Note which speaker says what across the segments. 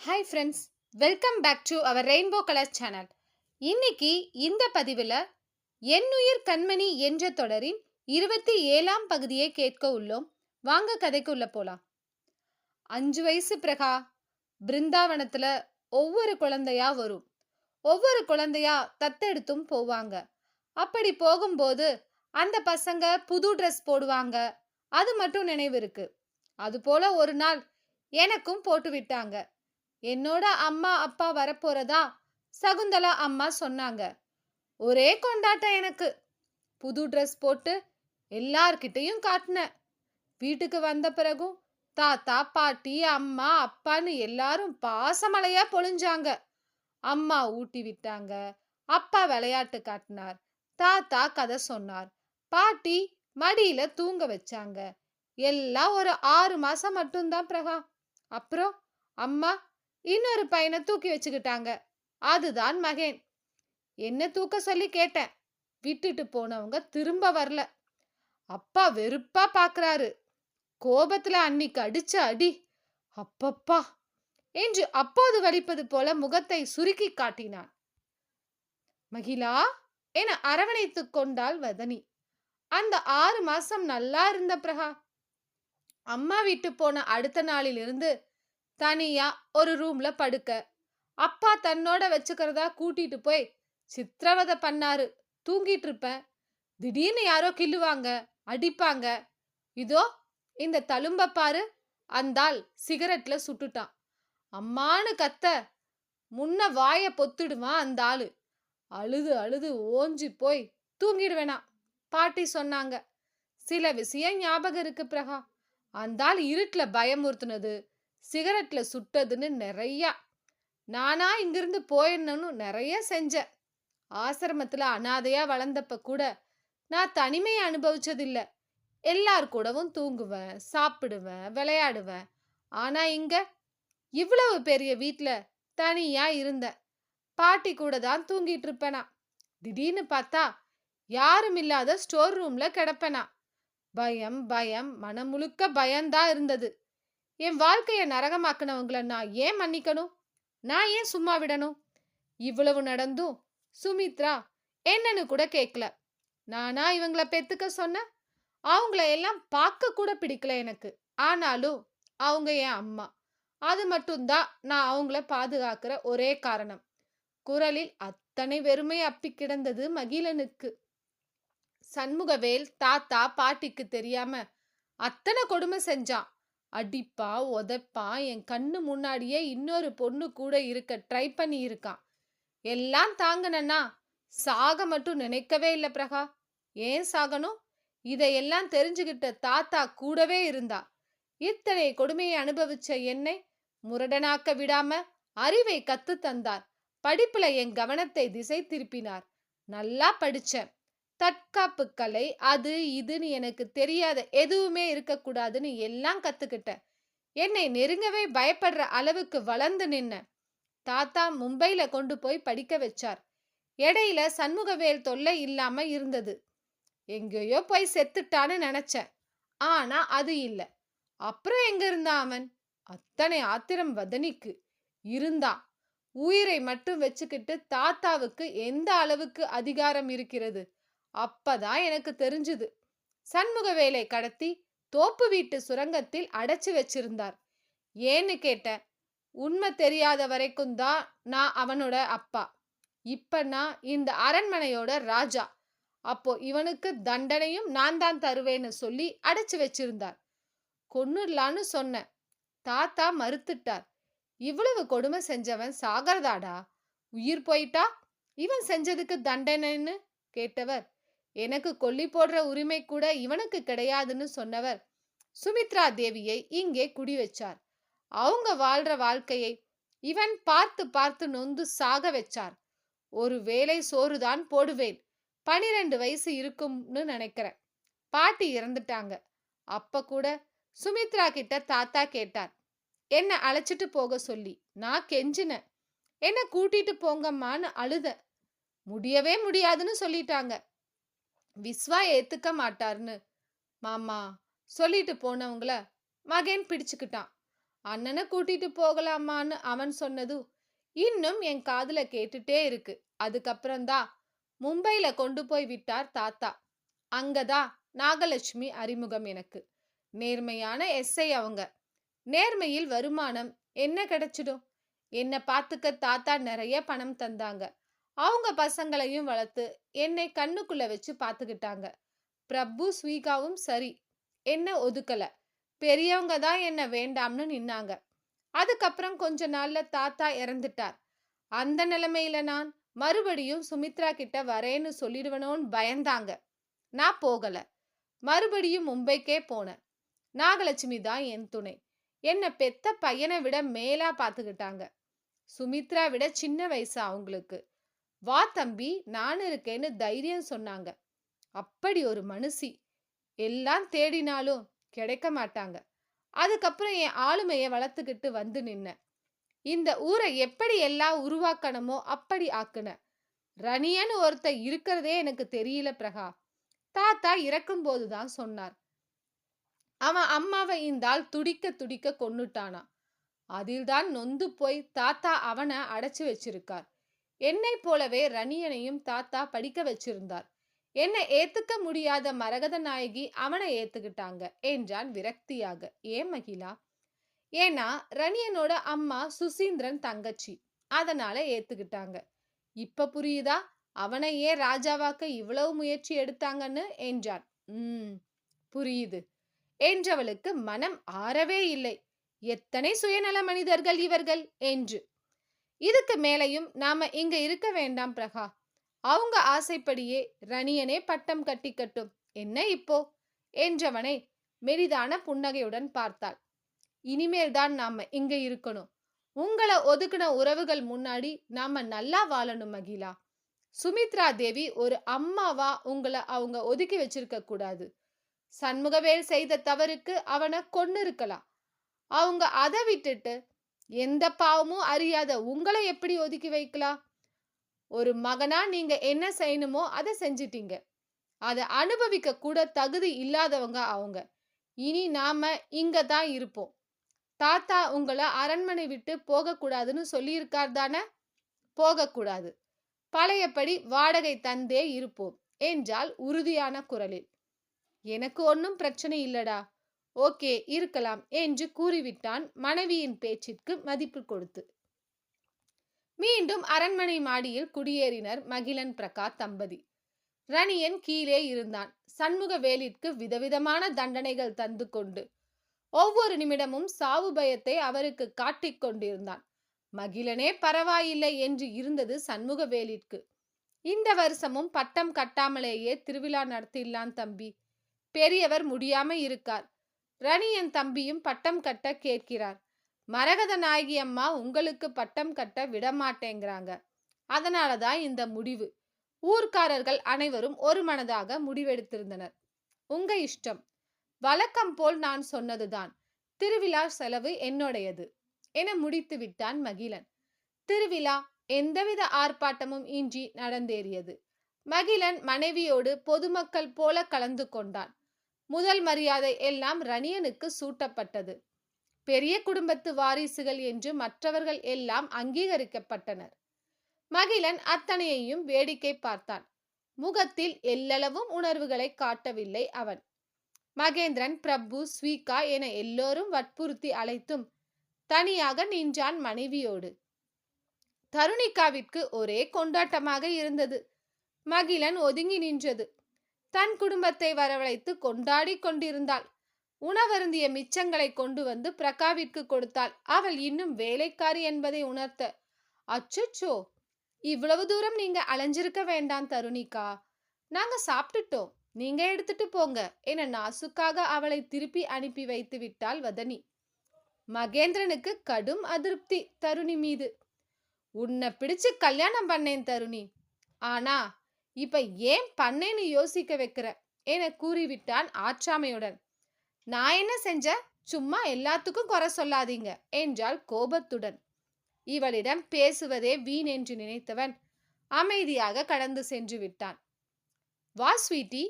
Speaker 1: Hi friends welcome back to our rainbow colour channel இன்னைக்கு இந்த பதிவில் என்னுயிர் கண்மணி என்ற தொடரின் இருபத்தி ஏழாம் பகுதியை கேட்க உள்ளோம். வாங்க கதைக்கு உள்ள போலாம். அஞ்சு வயசு பிரகா பிருந்தாவனத்துல ஒவ்வொரு குழந்தையா வரும். ஒவ்வொரு குழந்தையா தத்தெடுத்தும் போவாங்க. அப்படி போகும்போது அந்த பசங்க புது ட்ரெஸ் போடுவாங்க. அது மட்டும் நினைவு இருக்கு. அது போல ஒரு நாள் எனக்கும் போட்டு விட்டாங்க. என்னோட அம்மா அப்பா வரப்போறதா? சகுந்தலா அம்மா சொன்னாங்க. ஒரே கொண்டாட்டம் எனக்கு. புது ட்ரெஸ் போட்டு எல்லார்கிட்டையும் காட்டினேன். வீட்டுக்கு வந்த பிறகும் தாத்தா பாட்டி அம்மா அப்பான்னு எல்லாரும் பாசமலையா பொழிஞ்சாங்க. அம்மா ஊட்டி விட்டாங்க. அப்பா விளையாட்டு காட்டினார். தாத்தா கதை சொன்னார். பாட்டி மடியில தூங்க வச்சாங்க. எல்லாம் ஒரு ஆறு மாசம் மட்டும்தான் பிரகா. அப்புறம் அம்மா இன்னொரு பையனை தூக்கி வச்சுக்கிட்டாங்க. அதுதான் மகேன். என்ன தூக்க சொல்லி கேட்டேன். விட்டுட்டு போனவங்க திரும்ப வரல. அப்பா வெறுப்பா பாக்குறாரு. கோபத்துல அன்னைக்கு அடிச்ச அடி. அப்பப்பா. என்று அப்போது வலிப்பது போல முகத்தை சுருக்கி காட்டினான். மகிழா என அரவணைத்துக் கொண்டாள் வதனி. அந்த ஆறு மாசம் நல்லா இருந்த பிரகா அம்மா விட்டு போன அடுத்த நாளிலிருந்து தனியா ஒரு ரூம்ல படுக்க. அப்பா தன்னோட வச்சுக்கிறதா கூட்டிட்டு போய் சித்திரவதை பண்ணாரு. தூங்கிட்டு இருப்பேன். திடீர்னு யாரோ கிள்ளுவாங்க அடிப்பாங்க. இதோ இந்த தழும்ப பாரு. அந்தாள் சிகரெட்ல சுட்டுட்டான். அம்மானு கத்த முன்ன வாய பொத்துடுவான் அந்த ஆளு. அழுது அழுது ஓஞ்சி போய் தூங்கிடுவேனா? பாட்டி சொன்னாங்க. சில விஷயம் ஞாபகம் இருக்கு பிரகா. அந்த ஆள் இருட்டுல பயமுறுத்துனது. சிகரெட்ல சுட்டதுன்னு நிறையா. நானா இங்கிருந்து போயிடணும்னு நிறைய செஞ்சேன். ஆசிரமத்துல அனாதையா வளர்ந்தப்ப கூட நான் தனிமையை அனுபவிச்சதில்ல. எல்லார் கூடவும் தூங்குவேன் சாப்பிடுவேன் விளையாடுவேன். ஆனா இங்க இவ்வளவு பெரிய வீட்ல தனியா இருந்தேன். பாட்டி கூட தான் தூங்கிட்டு இருப்பேனா. திடீர்னு பார்த்தா யாரும் இல்லாத ஸ்டோர் ரூம்ல கிடப்பேனா. பயம் பயம் மனம் முழுக்க பயம்தான் இருந்தது. என் வாழ்க்கைய நரகமாக்குனவங்கள நான் ஏன் மன்னிக்கணும்? நான் ஏன் சும்மா விடணும்? இவ்வளவு நடந்தும் சுமித்ரா என்னன்னு கூட கேட்கல நானா இவங்கள பெத்துக்க சொன்ன? அவங்கள எல்லாம் பார்க்க கூட பிடிக்கல எனக்கு. ஆனாலும் அவங்க என் அம்மா. அது மட்டும்தான் நான் அவங்கள பாதுகாக்கிற ஒரே காரணம். குரலில் அத்தனை வெறுமை அப்பி கிடந்தது மகிழனுக்கு. சண்முகவேல் தாத்தா பாட்டிக்கு தெரியாம அத்தனை கொடுமை செஞ்சான். அடிப்பா உதப்பா என் கண்ணு முன்னாடியே இன்னொரு பொண்ணு கூட இருக்க ட்ரை பண்ணி இருக்கான் எல்லாம் தாங்கினா சாக மட்டும் நினைக்கவே இல்லை பிரகா. ஏன் சாகணும்? இதையெல்லாம் தெரிஞ்சுகிட்ட தாத்தா கூடவே இருந்தா. இத்தனை கொடுமையை அனுபவிச்ச என்னை முரடனாக்க விடாம அறிவை கத்து தந்தார். படிப்புல என் கவனத்தை திசை திருப்பினார். நல்லா படிச்சேன். தற்காப்பு கலை அது இதுன்னு எனக்கு தெரியாத எதுவுமே இருக்கக்கூடாதுன்னு எல்லாம் கத்துக்கிட்டேன். என்னை நெருங்கவே பயப்படுற அளவுக்கு வளர்ந்து நின்ன. தாத்தா மும்பையில கொண்டு போய் படிக்க வச்சார். இடையில சண்முகவேல் தொல்லை இல்லாம இருந்தது. எங்கேயோ போய் செத்துட்டான்னு நினைச்சேன். ஆனா அது இல்ல. அப்புறம் எங்க இருந்தான் அவன்? அத்தனை ஆத்திரம் வதனிக்கு. இருந்தான். உயிரை மட்டும் வச்சுக்கிட்டு தாத்தாவுக்கு எந்த அளவுக்கு அதிகாரம் இருக்கிறது? அப்பதான் எனக்கு தெரிஞ்சுது. சண்முகவேலை கடத்தி தோப்பு வீட்டு சுரங்கத்தில் அடைச்சு வச்சிருந்தார். ஏன்னு கேட்டேன். உண்மை தெரியாத வரைக்கும் தான் நான் அவனோட அப்பா. இப்ப நான் இந்த அரண்மனையோட ராஜா. அப்போ இவனுக்கு தண்டனையும் நான் தான் தருவேன்னு சொல்லி அடைச்சு வச்சிருந்தார். கொன்னுடலான்னு சொன்னேன். தாத்தா மறுத்துட்டார். இவ்வளவு கொடுமை செஞ்சவன் சாகரதாடா? உயிர் போயிட்டா? இவன் செஞ்சதுக்கு தண்டனைன்னு? கேட்டவர். எனக்கு கொல்லி போடுற உரிமை கூட இவனுக்கு கிடையாதுன்னு சொன்னவர். சுமித்ரா தேவியை இங்கே குடி வச்சார். அவங்க வாழ்ற வாழ்க்கையை இவன் பார்த்து பார்த்து நொந்து சாக வச்சார். ஒரு வேலை சோறுதான் போடுவேன். பனிரெண்டு வயசு இருக்கும்னு நினைக்கிறேன். பாட்டி இறந்துட்டாங்க. அப்ப கூட சுமித்ரா கிட்ட தாத்தா கேட்டார். என்ன அழைச்சிட்டு போக சொல்லி? நான் கெஞ்சினேன். என்ன கூட்டிட்டு போங்கம்மான்னு அழுத. முடியவே முடியாதுன்னு சொல்லிட்டாங்க. விஸ்வா ஏத்துக்க மாட்டார்னு மாமா சொல்லிட்டு போனவங்கள மகன் பிடிச்சுக்கிட்டான். அண்ணனை கூட்டிட்டு போகலாமான்னு அவன் சொன்னது இன்னும் என் காதுல கேட்டுட்டே இருக்கு. அதுக்கப்புறம்தான் மும்பையில கொண்டு போய் விட்டார் தாத்தா. அங்கதான் நாகலட்சுமி அறிமுகம் எனக்கு. நேர்மையான எஸ்ஐ அவங்க. நேர்மையில் வருமானம் என்ன கிடைச்சிடும்? என்னை பார்த்துக்க தாத்தா நிறைய பணம் தந்தாங்க. அவங்க பசங்களையும் வளர்த்து என்னை கண்ணுக்குள்ள வச்சு பார்த்துக்கிட்டாங்க. பிரபு ஸ்வீகாவும் சரி என்ன ஒதுக்கல. பெரியவங்க தான் என்ன வேண்டாம்னு நின்னாங்க. அதுக்கப்புறம் கொஞ்ச நாள்ல தாத்தா இறந்துட்டார். அந்த நிலைமையில நான் மறுபடியும் சுமித்ரா கிட்ட வரேன்னு சொல்லிடுவனோன்னு பயந்தாங்க. நான் போகல. மறுபடியும் மும்பைக்கே போனேன். நாகலட்சுமி தான் என் துணை. என்னை பெத்த பையனை விட மேலா பார்த்துக்கிட்டாங்க. சுமித்ரா விட சின்ன வயசு அவங்களுக்கு. வா தம்பி நான் இருக்கேன்னு தைரியம் சொன்னாங்க. அப்படி ஒரு மனுஷி எல்லாம் தேடினாலும் கிடைக்க மாட்டாங்க. அதுக்கப்புறம் என் ஆளுமையை வளர்த்துக்கிட்டு வந்து நின்னேன் இந்த ஊரை எப்படி எல்லாம் உருவாக்கணுமோ அப்படி ஆக்குன. ரணியன்னு ஒருத்த இருக்கிறதே எனக்கு தெரியல பிரகா. தாத்தா இறக்கும் போதுதான் சொன்னார். அவன் அம்மாவை இந்தால் துடிக்க துடிக்க கொன்னுட்டானா. அதில்தான் நொந்து போய் தாத்தா அவனை அடைச்சு வச்சிருக்கார். என்னை போலவே ரணியனையும் தாத்தா படிக்க வச்சிருந்தார். என்னை ஏத்துக்க முடியாத மரகத நாயகி அவனை ஏத்துக்கிட்டாங்க என்றான் விரக்தியாக. ஏன் மகிழா? ஏன்னா ரணியனோட அம்மா சுசீந்திரன் தங்கச்சி. அதனால ஏத்துக்கிட்டாங்க. இப்ப புரியுதா? அவனை ஏன் ராஜாவாக்க இவ்வளவு முயற்சி எடுத்தாங்கன்னு? என்றான். உம் புரியுது. என்றவளுக்கு மனம் ஆறவே இல்லை. எத்தனை சுயநல மனிதர்கள் இவர்கள்? என்று இதுக்கு மேலையும் நாம இங்க இருக்க வேண்டாம் பிரகா. அவங்க ஆசைப்படியே ரணியனே பட்டம் கட்டிக்கட்டும். என்ன இப்போ? என்றவனை மெரிதான புன்னகையுடன் பார்த்தாள். இனிமேல் தான் நாம இங்க இருக்கணும். உங்களை ஒதுக்குன உறவுகள் முன்னாடி நாம நல்லா வாழணும் மகிழா. சுமித்ரா தேவி ஒரு அம்மாவா உங்களை அவங்க ஒதுக்கி வச்சிருக்க கூடாது. சண்முகவேல் செய்த தவறுக்கு அவனை கொன்னு இருக்கலாம் அவங்க அதை விட்டுட்டு எந்த பாவமும் அறியாத உங்களை எப்படி ஒதுக்கி வைக்கலாம்? ஒரு மகனா நீங்க என்ன செய்யணுமோ அதை செஞ்சிட்டீங்க. அதை அனுபவிக்க கூட தகுதி இல்லாதவங்க அவங்க. இனி நாம இங்க தான் இருப்போம். தாத்தா உங்களை அரண்மனை விட்டு போகக்கூடாதுன்னு சொல்லியிருக்கார் தானே? போகக்கூடாது. பழையபடி வாடகை தந்தே இருப்போம். என்றால் உறுதியான குரலில். எனக்கு ஒன்றும் பிரச்சனை இல்லடா. ஓகே இருக்கலாம் என்று கூறிவிட்டான் மனைவியின் பேச்சிற்கு மதிப்பு கொடுத்து. மீண்டும் அரண்மனை மாடியில் குடியேறினர் மகிழன் பிரகாத் தம்பதி. ரணியன் கீழே இருந்தான். சண்முகவேலிற்கு விதவிதமான தண்டனைகள் தந்து கொண்டு ஒவ்வொரு நிமிடமும் சாவு பயத்தை அவருக்கு காட்டிக் கொண்டிருந்தான். மகிழனே பரவாயில்லை என்று இருந்தது சண்முகவேலிற்கு இந்த வருஷமும் பட்டம் கட்டாமலேயே திருவிழா நடத்திடலாம் தம்பி. பெரியவர் முடியாம இருக்கார். ரணி என் தம்பியும் பட்டம் கட்ட கேட்கிறார். மரகத நாயகி அம்மா உங்களுக்கு பட்டம் கட்ட விடமாட்டேங்கிறாங்க. அதனாலதான் இந்த முடிவு. ஊர்க்காரர்கள் அனைவரும் ஒரு மனதாக முடிவெடுத்திருந்தனர். உங்க இஷ்டம். வழக்கம் போல் நான் சொன்னதுதான் திருவிழா செலவு என்னுடையது. என முடித்து விட்டான் மகிழன். திருவிழா எந்தவித ஆர்ப்பாட்டமும் இன்றி நடந்தேறியது. மகிழன் மனைவியோடு பொதுமக்கள் போல கலந்து கொண்டான். முதல் மரியாதை எல்லாம் ரணியனுக்கு சூட்டப்பட்டது. பெரிய குடும்பத்து வாரிசுகள் என்று மற்றவர்கள் எல்லாம் அங்கீகரிக்கப்பட்டனர். மகிழன் அத்தனையையும் வேடிக்கை பார்த்தான். முகத்தில் எல்லளவும் உணர்வுகளை காட்டவில்லை அவன். மகேந்திரன் பிரபு ஸ்வீகா என எல்லோரும் வற்புறுத்தி அழைத்தும் தனியாக நின்றான் மனைவியோடு. தருணிகாவிற்கு ஒரே கொண்டாட்டமாக இருந்தது. மகிழன் ஒதுங்கி நின்றது. தன் குடும்பத்தை வரவழைத்து கொண்டாடி கொண்டிருந்தாள். உணவருந்திய மிச்சங்களை கொண்டு வந்து பிரகாவிற்கு கொடுத்தாள். அவள் இன்னும் வேலைக்காரி என்பதை உணர்த்த அச்சோ இவ்வளவு தூரம் நீங்க அலைஞ்சிருக்க வேண்டாம் தருணிக்கா. நாங்க சாப்பிட்டுட்டோம். நீங்க எடுத்துட்டு போங்க என நாசுக்காக அவளை திருப்பி அனுப்பி வைத்து விட்டாள் வதனி. மகேந்திரனுக்கு கடும் அதிருப்தி தருணி மீது. உன்னை பிடிச்சு கல்யாணம் பண்ணேன் தருணி. ஆனா இப்ப ஏன் பண்ணேன்னு யோசிக்க வைக்கிற? என கூறிவிட்டான் ஆற்றாமையுடன் நான் என்ன செஞ்ச? சும்மா எல்லாத்துக்கும் குறை சொல்லாதீங்க என்றாள் கோபத்துடன். இவளிடம் பேசுவதே வீண் என்று நினைத்தவன் அமைதியாக கடந்து சென்று விட்டான். வா ஸ்வீட்டி.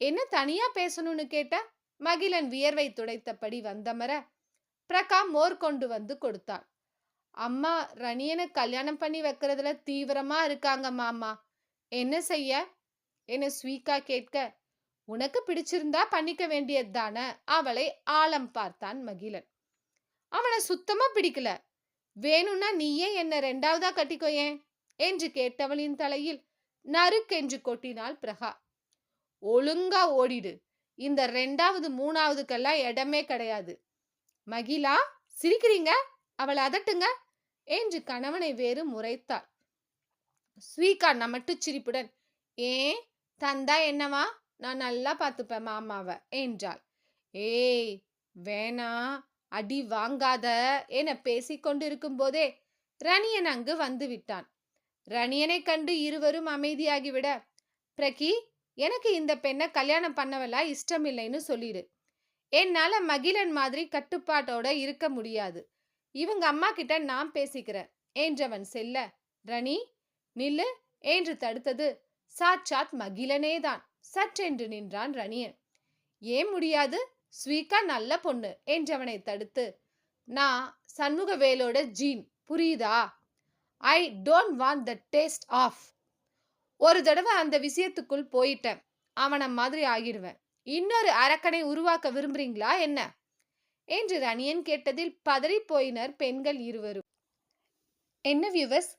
Speaker 1: என்ன தனியா பேசணும்னு கேட்ட? மகிழன் வியர்வை துடைத்தபடி வந்தமர பிரகா மோர் கொண்டு வந்து கொடுத்தாள் அம்மா ரணியனை கல்யாணம் பண்ணி வைக்கிறதுல தீவிரமா இருக்காங்க மாமா. என்ன செய்ய? என ஸ்வீகா கேட்க? உனக்கு பிடிச்சிருந்தா பண்ணிக்க வேண்டியதுதான அவளை ஆழம் பார்த்தான் மகிழன். அவனை சுத்தமா பிடிக்கல. வேணும்னா நீயே என்ன ரெண்டாவதா கட்டிக்கோயேன் என்று கேட்டவளின் தலையில் நறுக்கென்று கொட்டினாள் பிரகா. ஒழுங்கா ஓடிடு. இந்த ரெண்டாவது மூணாவதுக்கெல்லாம் இடமே கிடையாது. மகிழா சிரிக்கிறீங்க? அவளை அதட்டுங்க? என்று கணவனை வேறு முறைத்தாள். ஸ்வீகா நமட்டு சிரிப்புடன் ஏன்? தந்தா என்னவா? நான் நல்லா பார்த்துப்பேன் மாமாவை என்றாள். ஏய் வேணா அடி வாங்காத என பேசிக்கொண்டு போதே ரணியன் அங்கு வந்து விட்டான். ரணியனை கண்டு இருவரும் அமைதியாகிவிட பிரகி எனக்கு இந்த பெண்ணை கல்யாணம் பண்ணவெல்லாம் இஷ்டம் இல்லைன்னு சொல்லிடு. என்னால மகிழன் மாதிரி கட்டுப்பாட்டோட இருக்க முடியாது. இவங்க அம்மா கிட்ட நான் பேசிக்கிறேன் என்றவன் செல்ல ரணி நில்லு என்று தடுத்தது. சாட்சாத் மகிழனேதான். சற்றென்று நின்றான் ரணியன். ஏன் முடியாது? ஸ்வீகா நல்ல பொண்ணு என்றவனை தடுத்து. நான் சண்முகவேலோட ஜீன் புரியுதா? I don't want the taste of. ஒரு தடவை அந்த விஷயத்துக்குள் போயிட்டேன். அவனை மாதிரி ஆகிடுவேன். இன்னொரு அரக்கனை உருவாக்க விரும்புறீங்களா என்ன? என்று ரணியன் கேட்டதில் பதறி போயினர் பெண்கள் இருவரும். என்ன வியூவர்ஸ்